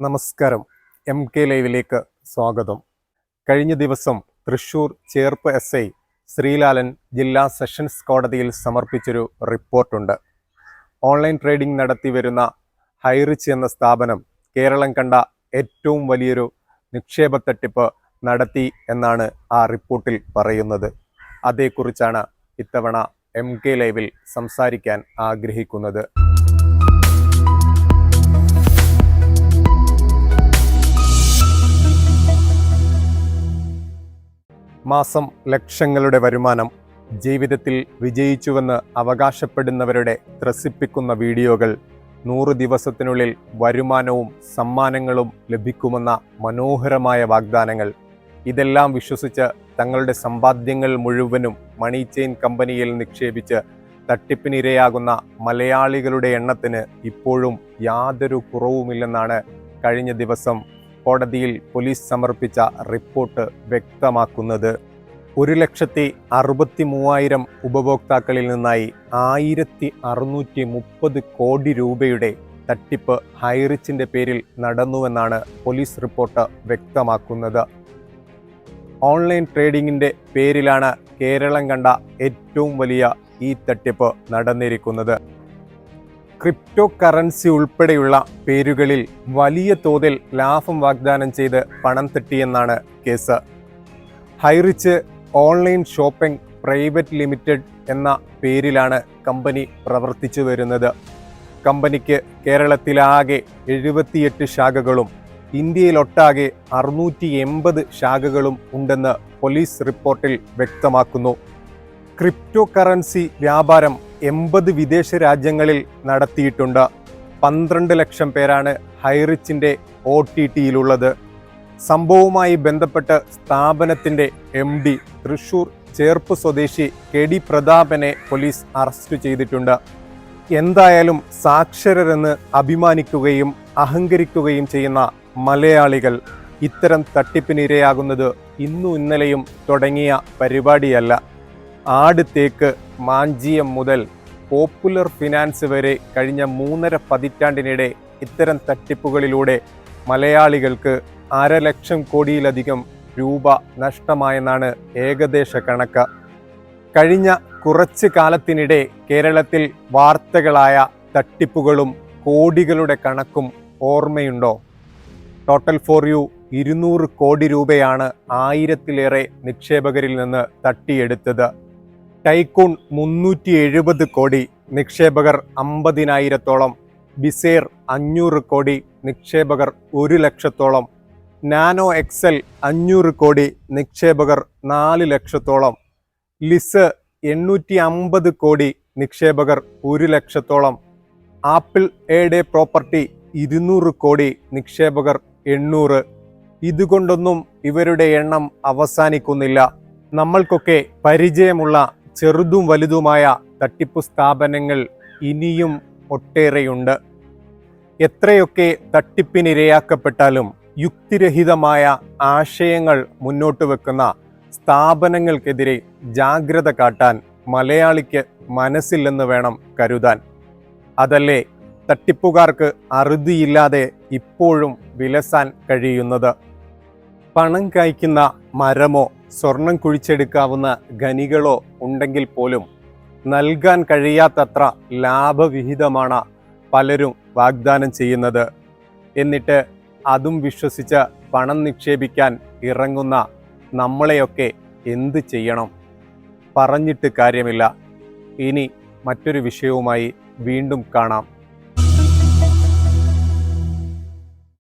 നമസ്കാരം. M K ലൈവിലേക്ക് സ്വാഗതം. കഴിഞ്ഞ ദിവസം തൃശൂർ ചേർപ്പ് എസ് ഐ ശ്രീലാലൻ ജില്ലാ സെഷൻസ് കോടതിയിൽ സമർപ്പിച്ചൊരു റിപ്പോർട്ടുണ്ട്. ഓൺലൈൻ ട്രേഡിംഗ് നടത്തി വരുന്ന ഹൈറിച്ച് എന്ന സ്ഥാപനം കേരളം കണ്ട ഏറ്റവും വലിയൊരു നിക്ഷേപ തട്ടിപ്പ് നടത്തി എന്നാണ് ആ റിപ്പോർട്ടിൽ പറയുന്നത്. അതേക്കുറിച്ചാണ് ഇത്തവണ എം കെ ലൈവിൽ സംസാരിക്കാൻ ആഗ്രഹിക്കുന്നത്. മാസം ലക്ഷങ്ങളുടെ വരുമാനം ജീവിതത്തിൽ വിജയിച്ചുവെന്ന് അവകാശപ്പെടുന്നവരുടെ ത്രസിപ്പിക്കുന്ന വീഡിയോകൾ നൂറ് ദിവസത്തിനുള്ളിൽ വരുമാനവും സമ്മാനങ്ങളും ലഭിക്കുമെന്ന മനോഹരമായ വാഗ്ദാനങ്ങൾ. ഇതെല്ലാം വിശ്വസിച്ച് തങ്ങളുടെ സമ്പാദ്യങ്ങൾ മുഴുവനും മണി ചെയിൻ കമ്പനിയിൽ നിക്ഷേപിച്ച് തട്ടിപ്പിനിരയാകുന്ന മലയാളികളുടെ എണ്ണത്തിന് ഇപ്പോഴും യാതൊരു കുറവുമില്ലെന്നാണ് കഴിഞ്ഞ ദിവസം കോടതിയിൽ പോലീസ് സമർപ്പിച്ച റിപ്പോർട്ട് വ്യക്തമാക്കുന്നത് ഒരു ലക്ഷത്തി അറുപത്തി മൂവായിരം ഉപഭോക്താക്കളിൽ നിന്നായി ആയിരത്തി അറുന്നൂറ്റി മുപ്പത് കോടി രൂപയുടെ തട്ടിപ്പ് ഹൈറിച്ചിന്റെ പേരിൽ നടന്നുവെന്നാണ് പോലീസ് റിപ്പോർട്ട് വ്യക്തമാക്കുന്നത്. ഓൺലൈൻ ട്രേഡിങ്ങിന്റെ പേരിലാണ് കേരളം കണ്ട ഏറ്റവും വലിയ ഈ തട്ടിപ്പ് നടന്നിരിക്കുന്നത്. ക്രിപ്റ്റോ കറൻസി ഉൾപ്പെടെയുള്ള പേരുകളിൽ വലിയ തോതിൽ ലാഭം വാഗ്ദാനം ചെയ്ത് പണം തട്ടിയെന്നാണ് case. Highrich online shopping private limited എന്ന പേരിലാണ് കമ്പനി പ്രവർത്തിച്ചു വരുന്നത്. കമ്പനിക്ക് കേരളത്തിലാകെ എഴുപത്തിയെട്ട് ശാഖകളും ഇന്ത്യയിലൊട്ടാകെ അറുന്നൂറ്റി എൺപത് ശാഖകളും ഉണ്ടെന്ന് പോലീസ് റിപ്പോർട്ടിൽ വ്യക്തമാക്കുന്നു. ക്രിപ്റ്റോ കറൻസി വ്യാപാരം എൺപത് വിദേശ രാജ്യങ്ങളിൽ നടത്തിയിട്ടുണ്ട്. പന്ത്രണ്ട് ലക്ഷം പേരാണ് ഹൈറിച്ചിന്റെ ഒ ടി ടിയിലുള്ളത് സംഭവവുമായി ബന്ധപ്പെട്ട് സ്ഥാപനത്തിന്റെ എം ഡി തൃശൂർ ചേർപ്പ് സ്വദേശി കെ ഡി പ്രതാപനെ പോലീസ് അറസ്റ്റ് ചെയ്തിട്ടുണ്ട്. എന്തായാലും സാക്ഷരരെന്ന് അഭിമാനിക്കുകയും അഹങ്കരിക്കുകയും ചെയ്യുന്ന മലയാളികൾ ഇത്തരം തട്ടിപ്പിനിരയാകുന്നത് ഇന്നും ഇന്നലെയും തുടങ്ങിയ പരിപാടിയല്ല. ആട് തേക്ക് മാഞ്ചിയം മുതൽ പോപ്പുലർ ഫിനാൻസ് വരെ കഴിഞ്ഞ മൂന്നര പതിറ്റാണ്ടിനിടെ ഇത്തരം തട്ടിപ്പുകളിലൂടെ മലയാളികൾക്ക് അരലക്ഷം കോടിയിലധികം രൂപ നഷ്ടമായെന്നാണ് ഏകദേശ കണക്ക്. കഴിഞ്ഞ കുറച്ച് കാലത്തിനിടെ കേരളത്തിൽ വാർത്തകളായ തട്ടിപ്പുകളും കോടികളുടെ കണക്കും ഓർമ്മയുണ്ടോ? ടോട്ടൽ ഫോർ യു ഇരുന്നൂറ് കോടി രൂപയാണ് ആയിരത്തിലേറെ നിക്ഷേപകരിൽ നിന്ന് തട്ടിയെടുത്തത്. ടൈക്കൂൺ മുന്നൂറ്റി എഴുപത് കോടി നിക്ഷേപകർ അമ്പതിനായിരത്തോളം ബിസേർ അഞ്ഞൂറ് കോടി നിക്ഷേപകർ ഒരു ലക്ഷത്തോളം നാനോ എക്സൽ അഞ്ഞൂറ് കോടി നിക്ഷേപകർ നാല് ലക്ഷത്തോളം ലിസ് എണ്ണൂറ്റി അമ്പത് കോടി നിക്ഷേപകർ ഒരു ലക്ഷത്തോളം ആപ്പിൾ എ ഡേ പ്രോപ്പർട്ടി ഇരുന്നൂറ് കോടി നിക്ഷേപകർ എണ്ണൂറ്. ഇതുകൊണ്ടൊന്നും ഇവരുടെ എണ്ണം അവസാനിക്കുന്നില്ല. നമ്മൾക്കൊക്കെ പരിചയമുള്ള ചെറുതും വലുതുമായ തട്ടിപ്പു സ്ഥാപനങ്ങൾ ഇനിയും ഒട്ടേറെയുണ്ട്. എത്രയൊക്കെ തട്ടിപ്പിനിരയാക്കപ്പെട്ടാലും യുക്തിരഹിതമായ ആശയങ്ങൾ മുന്നോട്ട് വെക്കുന്ന സ്ഥാപനങ്ങൾക്കെതിരെ ജാഗ്രത കാട്ടാൻ മലയാളിക്ക് മനസ്സില്ലെന്ന് വേണം കരുതാൻ. അതല്ലേ തട്ടിപ്പുകാർക്ക് അറുതിയില്ലാതെ ഇപ്പോഴും വിലസാൻ കഴിയുന്നത്? പണം കായ്ക്കുന്ന മരമോ സ്വർണം കുഴിച്ചെടുക്കാവുന്ന ഖനികളോ ഉണ്ടെങ്കിൽ പോലും നൽകാൻ കഴിയാത്തത്ര ലാഭവിഹിതമാണ് പലരും വാഗ്ദാനം ചെയ്യുന്നത്. എന്നിട്ട് അതും വിശ്വസിച്ച് പണം നിക്ഷേപിക്കാൻ ഇറങ്ങുന്ന നമ്മളെയൊക്കെ എന്ത് ചെയ്യണം? പറഞ്ഞിട്ട് കാര്യമില്ല. ഇനി മറ്റൊരു വിഷയവുമായി വീണ്ടും കാണാം.